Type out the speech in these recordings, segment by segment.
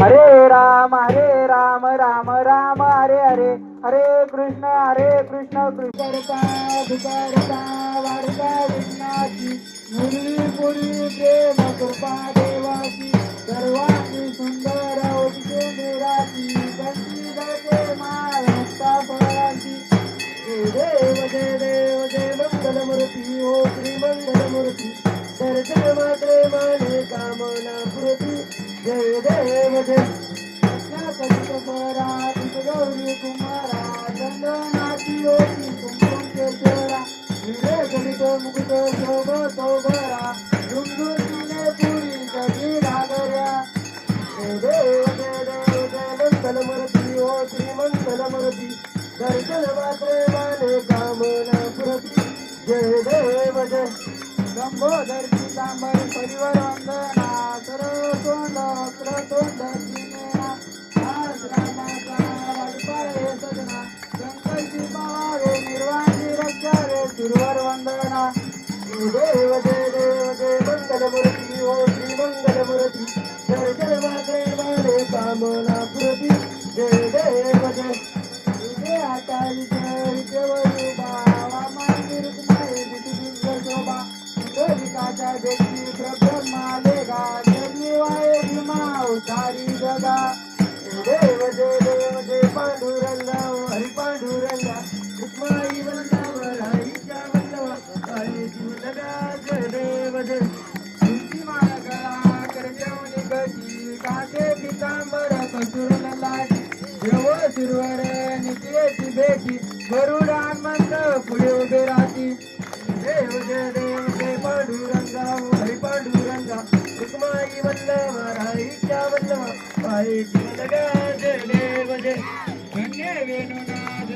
हरे राम हरे राम राम राम हरे हरे हरे कृष्ण हरे कृष्ण कृष्ण करता दुकारता वाढता मुरली पुरी प्रेम कृपा देवाची सर्वांची सुंदर ओटी निराची कंठी गळते फळाची देव देव मंगलमूर्ती हो श्रीमंगलमूर्ती मंगल मूर्ती मंगल मूर्ती हो श्री मंगल मूर्ती दर्शन मात्रे वंदना देव जय देव जय मंगल मूर्ती श्री मंगल मूर्ती जय जय मात्रे माने कामना पूर्ती जय देव जय जय बाबा शोभा भीमा उतारी जगा देव जय देव जय पांडुरंगा हरी पांडुरंगा लाटी देव सुरवर नित्याची भेटी गरुडान मंत्र पुढे उभे राहती. देव जय देव जय पांडुरंगा हरी पांडुरंगा. रुक्माई वल्लभ राईच्या वल्लभ हरीची लगा जय देव जय. धन्य वेणुनाद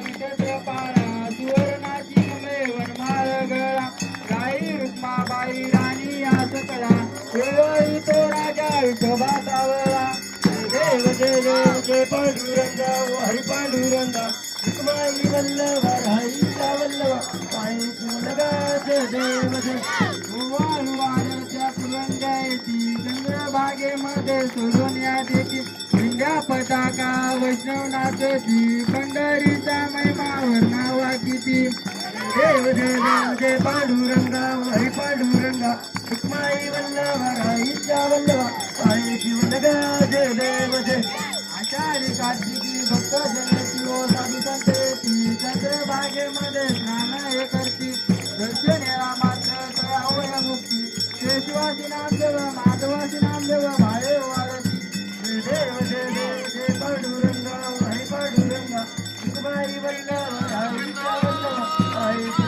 पारा सुवर्णाची नमे वनमाळ गळा गाई रुक्माबाई राणी या सकळा देव देव जय पांडुरंगा हरी पांडुरंगा. रुक्माई वल्लभ हरीच्या वल्लभ. पायी लगा जय देव जय वारच्या फुलंगायची चंद्रभागेमध्ये सोडून या देती इंद्या पताका वैष्णव नाचती पंढरीचा महिमावर नावा किती देव देव जय पांडुरंगा हरी पांडुरंगा. साई वल्लभ राईच्या वल्लभ पायी शिवलगा जय देव जय. आचार्य कार्तिकी भक्त जनती ओ साधू संतेती चंद्रभागेमध्ये स्नान हे करती. दर्शनेला मात्र तयावय मुक्ती केशवासी नामदेव माधवासी नामदेव भाळे वारसी जय देव जय देव जय पांडुरंगा हरी पांडुरंगा. सुखबाई वल्लभ हरीच्या वल्लभ साई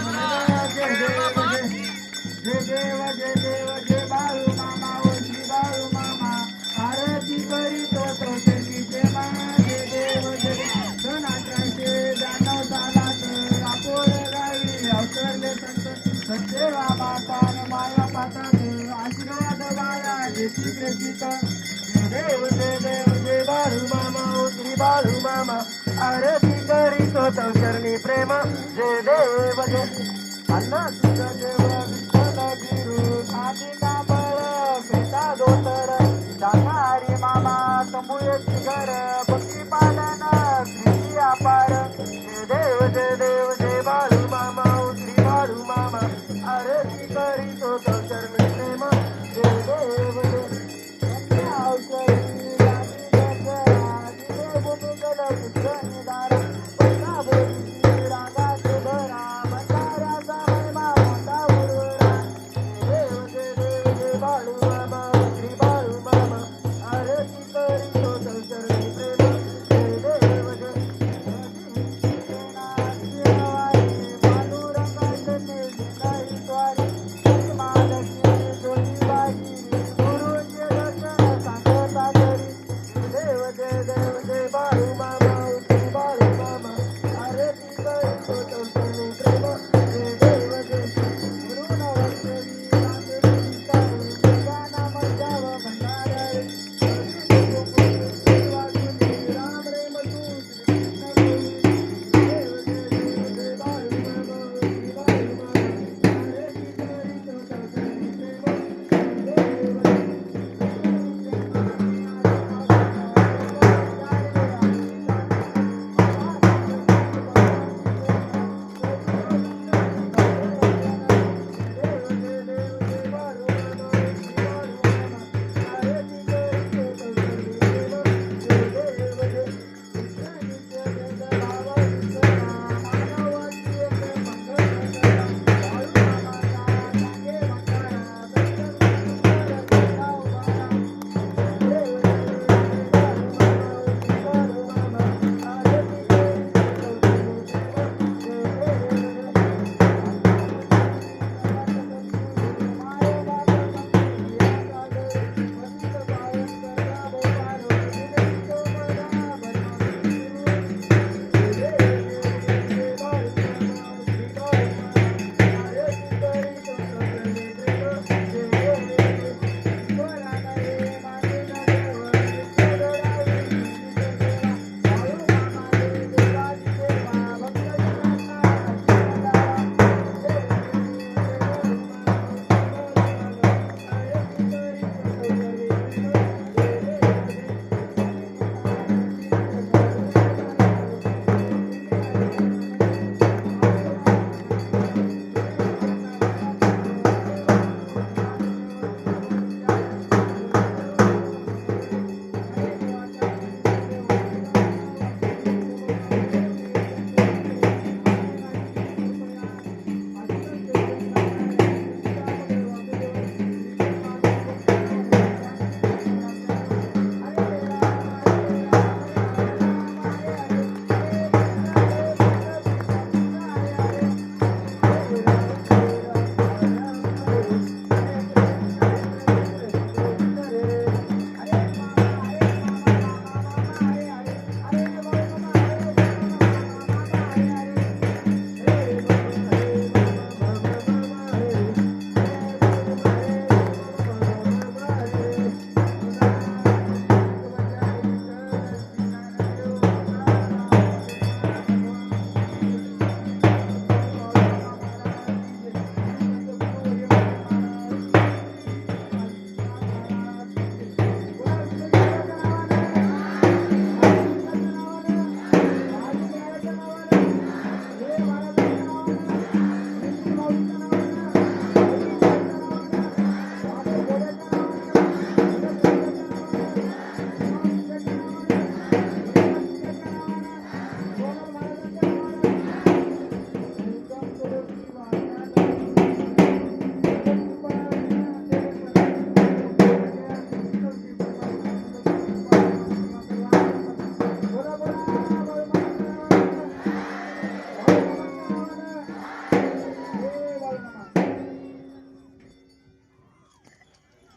देव जय देव जय बाळू मामा ओ श्री बाळू मामा. आरती करीतो तो प्रेम. जय देव जय अन्न तुझ देव विठ्ठल बिरू खाती कांबळ फेटा धोतर मामा तंबुयची घर. भक्ती पालन श्री अपार देव जय देव जय